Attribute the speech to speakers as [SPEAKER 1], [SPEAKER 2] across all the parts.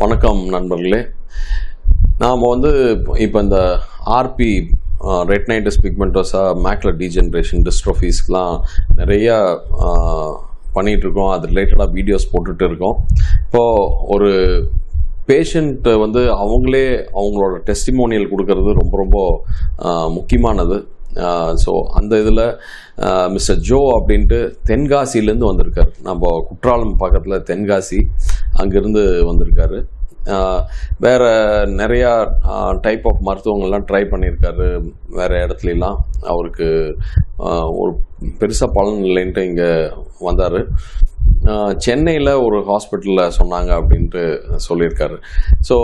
[SPEAKER 1] வணக்கம் நண்பர்களே. நாம் வந்து இப்போ இந்த ஆர்பி ரெட்னைட்டிஸ் பிக்மெண்டோஸா மேக்ல டீஜென்ரேஷன் டிஸ்ட்ரோஃபீஸ்க்கெலாம் நிறையா பண்ணிகிட்ருக்கோம் அது ரிலேட்டடாக வீடியோஸ் போட்டுட்டு இருக்கோம் இப்போது ஒரு பேஷண்ட்டு வந்து அவங்களே அவங்களோட டெஸ்டிமோனியல் கொடுக்கறது ரொம்ப ரொம்ப முக்கியமானது. ஸோ அந்த இதில் மிஸ்டர் ஜோ அப்படின்ட்டு தென்காசியிலேருந்து வந்திருக்கார். நம்ம குற்றாலம் பக்கத்தில் தென்காசி. அங்கேருந்து வந்திருக்காரு. வேறு வேற நிறையா டைப் ஆஃப் மருத்துவங்கள்லாம் ட்ரை பண்ணியிருக்காரு. வேற இடத்துலலாம் அவருக்கு ஒரு பெருசாக பலன் இல்லைன்ட்டு இங்கே வந்தார். சென்னையில் ஒரு ஹாஸ்பிட்டலில் சொன்னாங்க அப்படின்ட்டு சொல்லியிருக்காரு. ஸோ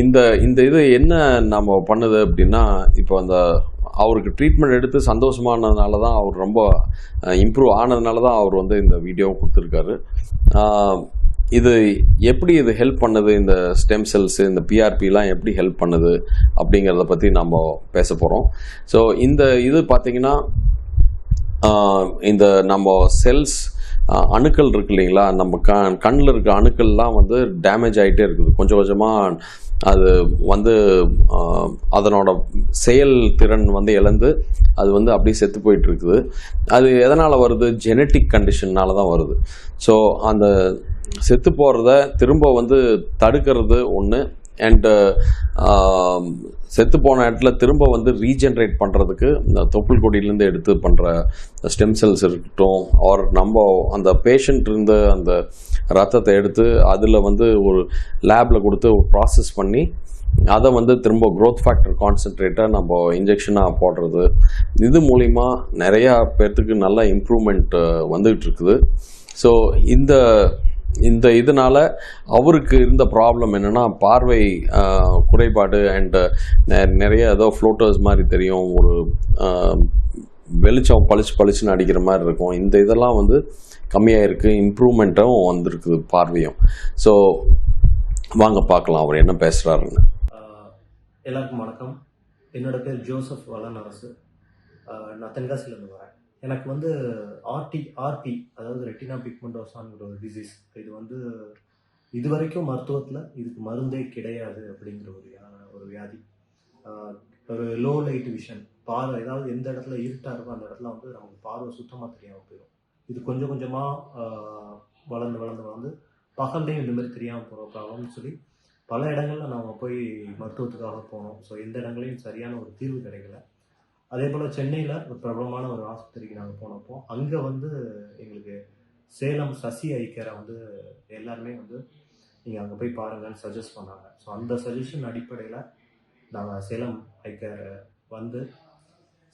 [SPEAKER 1] இந்த இந்த இது என்ன நம்ம பண்ணுது அப்படின்னா இப்போ அந்த அவருக்கு ட்ரீட்மெண்ட் எடுத்து சந்தோஷமானதுனால தான் அவர் ரொம்ப இம்ப்ரூவ் ஆனதுனால தான் அவர் வந்து இந்த வீடியோ கொடுத்துருக்காரு. இது எப்படி இது ஹெல்ப் பண்ணுது? இந்த ஸ்டெம் செல்ஸ் இந்த பிஆர்பிலாம் எப்படி ஹெல்ப் பண்ணுது? அப்படிங்கிறத பற்றி நம்ம பேச போகிறோம் ஸோ இந்த இது பார்த்தீங்கன்னா இந்த நம்ம செல்ஸ் அணுக்கள் இருக்கு இல்லைங்களா? நம்ம க கண்ணில் இருக்க அணுக்கள்லாம் வந்து டேமேஜ் ஆகிட்டே இருக்குது. கொஞ்சம் கொஞ்சமாக அது வந்து அதனோட செயல் திறன் வந்து இழந்து அது வந்து அப்படியே செத்து போயிட்டுருக்குது. அது எதனால் வருது? ஜெனட்டிக் கண்டிஷன்னால தான் வருது. ஸோ அந்த செத்து போகிறத திரும்ப வந்து தடுக்கிறது ஒன்று அண்டு uh, um, செத்து போன இடத்துல திரும்ப வந்து ரீஜென்ரேட் பண்ணுறதுக்கு இந்த தொப்புள் கொடியிலேருந்து எடுத்து பண்ணுற ஸ்டெம் செல்ஸ் இருக்கட்டும் ஆர் நம்ம அந்த பேஷண்ட் இருந்த அந்த ரத்தத்தை எடுத்து அதில் வந்து ஒரு லேபில் கொடுத்து ஒரு ப்ராசஸ் பண்ணி அதை வந்து திரும்ப க்ரோத் ஃபேக்டர் கான்சென்ட்ரேட்டாக நம்ம இன்ஜெக்ஷனாக போடுறது. இது மூலிமா நிறையா பேர்த்துக்கு நல்ல இம்ப்ரூவ்மெண்ட் வந்துகிட்டு இருக்குது. ஸோ இந்த இந்த இதனால் அவருக்கு இருந்த ப்ராப்ளம் என்னன்னா பார்வை குறைபாடு அண்ட் நிறைய ஏதோ ஃப்ளோட்டர்ஸ் மாதிரி தெரியும். ஒரு வெளிச்சம் பளிச்சு பளிச்சுன்னு அடிக்கிற மாதிரி இருக்கும். இந்த இதெல்லாம் வந்து கம்மியாக இருக்குது இம்ப்ரூவ்மெண்ட்டும் வந்திருக்குது பார்வையும். ஸோ வாங்க பார்க்கலாம். அவர் என்ன பேசுகிறாருன்னு
[SPEAKER 2] எல்லாருக்கும் வணக்கம். என்னோட பேர் ஜோசப் வளன் அரசு நான் தென்காசியிலேருந்து வரேன். எனக்கு வந்து ஆர்டி ஆர்பி அதாவது ரெட்டினா பிக்மெண்டோசான்ங்கிற ஒரு டிசீஸ் இது வந்து இது வரைக்கும் மருத்துவத்தில் இதுக்கு மருந்தே கிடையாது அப்படிங்கிற ஒரு ஒரு வியாதி. ஒரு லோ லைட் விஷன் பார்வை ஏதாவது எந்த இடத்துல இருட்டாக இருக்கோ அந்த இடத்துல வந்து நமக்கு பார்வை சுத்தமாக தெரியாமல் போயிடும் இது கொஞ்சம் கொஞ்சமாக வளர்ந்து வளர்ந்து வளர்ந்து பகல்லையும் இந்த மாதிரி தெரியாமல் போகிற ப்ராப்ளம்னு சொல்லி பல இடங்களில் நாம் போய் மருத்துவத்துக்காக போனோம். ஸோ எந்த இடங்களையும் சரியான ஒரு தீர்வு கிடைக்கல. அதே போல் சென்னையில் ஒரு பிரபலமான ஒரு ஆஸ்பத்திரிக்கு நாங்கள் போனப்போ அங்கே வந்து எங்களுக்கு சேலம் சசி ஐக்கரை வந்து எல்லாருமே வந்து நீங்கள் அங்கே போய் பாருங்கன்னு சஜஸ்ட் பண்ணாங்க. ஸோ அந்த சஜஷன் அடிப்படையில் நாங்கள் சேலம் ஐக்கரை வந்து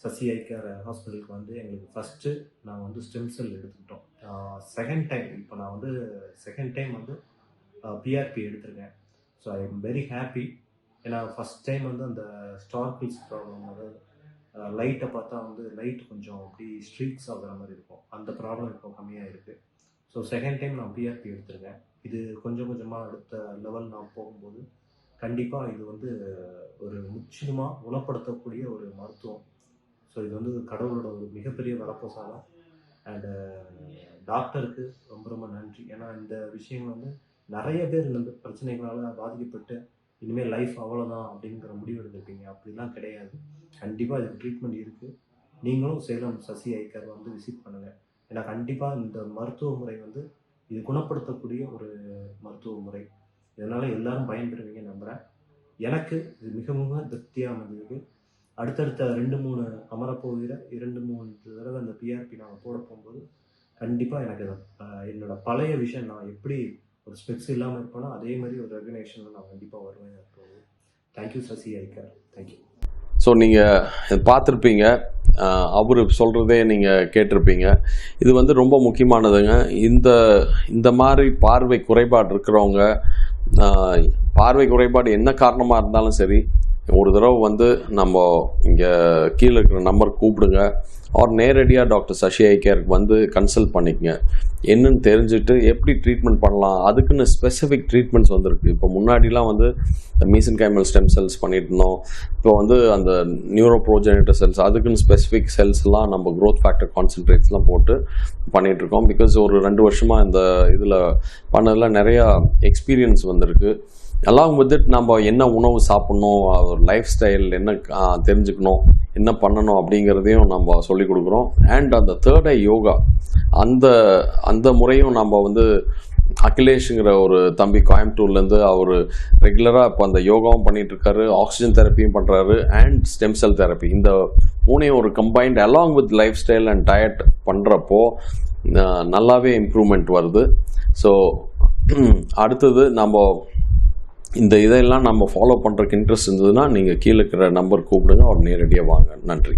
[SPEAKER 2] சசி ஐக்கர் ஹாஸ்பிட்டலுக்கு வந்து எங்களுக்கு ஃபஸ்ட்டு நான் வந்து ஸ்டெம் செல் எடுத்துக்கிட்டோம். செகண்ட் டைம் இப்போ நான் வந்து செகண்ட் டைம் வந்து பிஆர்பி எடுத்திருக்கேன். So I am very happy ஏன்னா ஃபஸ்ட் டைம் வந்து அந்த ஸ்டார்கிள்ஸ் ப்ராப்ளம் அதாவது லைட்டை பார்த்தா வந்து லைட் கொஞ்சம் அப்படி ஸ்ட்ரீக்ஸ் ஆகுற மாதிரி இருக்கும். அந்த ப்ராப்ளம் இப்போ கம்மியாக இருக்குது ஸோ செகண்ட் டைம் நான் பிஆர்பி எடுத்திருக்கேன். இது கொஞ்சம் கொஞ்சமாக அடுத்த லெவல் நான் போகும்போது கண்டிப்பாக இது வந்து ஒரு முற்றிலுமாக குணப்படுத்தக்கூடிய ஒரு மருத்துவம். ஸோ இது வந்து கடவுளோட ஒரு மிகப்பெரிய வரப்பிரசாதம். அண்டு டாக்டருக்கு ரொம்ப ரொம்ப நன்றி. ஏன்னா இந்த விஷயங்கள் வந்து நிறைய பேர் இந்த பிரச்சனைகளால் பாதிக்கப்பட்டு இனிமேல் லைஃப் அவ்வளோதான் அப்படிங்கிற முடிவு எடுத்திருப்பீங்க அப்படிலாம் கிடையாது. கண்டிப்பாக இதுக்கு ட்ரீட்மெண்ட் இருக்குது நீங்களும் சேலம் சசி ஐக்கர் வந்து விசிட் பண்ணுங்கள் ஏன்னா கண்டிப்பாக இந்த மருத்துவ முறை வந்து இது குணப்படுத்தக்கூடிய ஒரு மருத்துவ முறை. இதனால் எல்லாரும் பயன்பெறுவீங்க நம்புகிறேன் எனக்கு இது மிக மிக திருப்தியாக இருக்கு அடுத்தடுத்த ரெண்டு மூணு அமரப்போகிற இரண்டு மூணு தடவை அந்த பிஆர்பி நாங்கள் போட போகும்போது கண்டிப்பாக எனக்கு என்னோட பழைய விஷயம் நான் எப்படி ஒரு ஸ்பெக்ஸ் இல்லாமல் இருப்பேனோ அதே மாதிரி ஒரு ரெகனேஷனில் நான் கண்டிப்பாக வருவேன். தேங்க்யூ சசி ஐக்கர் தேங்க்யூ
[SPEAKER 1] ஸோ நீங்கள் பார்த்துருப்பீங்க. அவர் சொல்கிறதே நீங்கள் கேட்டிருப்பீங்க. இது வந்து ரொம்ப முக்கியமானதுங்க. இந்த இந்த மாதிரி பார்வை குறைபாடு இருக்கிறவங்க பார்வை குறைபாடு என்ன காரணமாக இருந்தாலும் சரி ஒரு தடவை வந்து நம்ம இங்கே கீழே இருக்கிற நம்பர் கூப்பிடுங்க. ஆர் நேரடியாக டாக்டர் சசி ஐக்கியருக்கு வந்து கன்சல்ட் பண்ணிக்கங்க. என்னன்னு தெரிஞ்சுட்டு எப்படி ட்ரீட்மெண்ட் பண்ணலாம்? அதுக்குன்னு ஸ்பெசிஃபிக் ட்ரீட்மெண்ட்ஸ் வந்துருக்கு. இப்போ முன்னாடிலாம் வந்து இந்த மீசன் கைமல் ஸ்டெம் செல்ஸ் பண்ணிட்டு இருந்தோம் இப்போ வந்து அந்த நியூரோ ப்ரோஜெனேட்டர் செல்ஸ் அதுக்குன்னு ஸ்பெசிஃபிக் செல்ஸ்லாம் நம்ம க்ரோத் ஃபேக்டர் கான்சென்ட்ரேட்ஸ்லாம் போட்டு பண்ணிகிட்ருக்கோம் பிகாஸ் ஒரு ரெண்டு வருஷமாக இந்த இதில் பண்ணதில் நிறையா எக்ஸ்பீரியன்ஸ் வந்திருக்கு. அலாங் வித் இட் நம்ம என்ன உணவு சாப்பிட்ணும்? ஒரு லைஃப் ஸ்டைல் என்ன தெரிஞ்சுக்கணும்? என்ன பண்ணணும்? அப்படிங்கிறதையும் நம்ம சொல்லி கொடுக்குறோம். அண்ட் அந்த தேர்ட் ஐ யோகா அந்த அந்த முறையும் நம்ம வந்து அகிலேஷுங்கிற ஒரு தம்பி கோயம்புத்தூர்லேருந்து அவர் ரெகுலராக இப்போ அந்த யோகாவும் பண்ணிகிட்ருக்காரு ஆக்சிஜன் தெரப்பியும் பண்ணுறாரு அண்ட் ஸ்டெம் செல் தெரப்பி இந்த மூணையும் ஒரு combined along with lifestyle and diet பண்ணுறப்போ நல்லாவே இம்ப்ரூவ்மெண்ட் வருது. ஸோ அடுத்தது நம்ம இந்த இதெல்லாம் நம்ம ஃபாலோ பண்ணுறதுக்கு இன்ட்ரெஸ்ட் இருந்ததுன்னா நீங்கள் கீழே இருக்கிற நம்பர் கூப்பிடுங்க அவர் நேரடியாக வாங்க. நன்றி.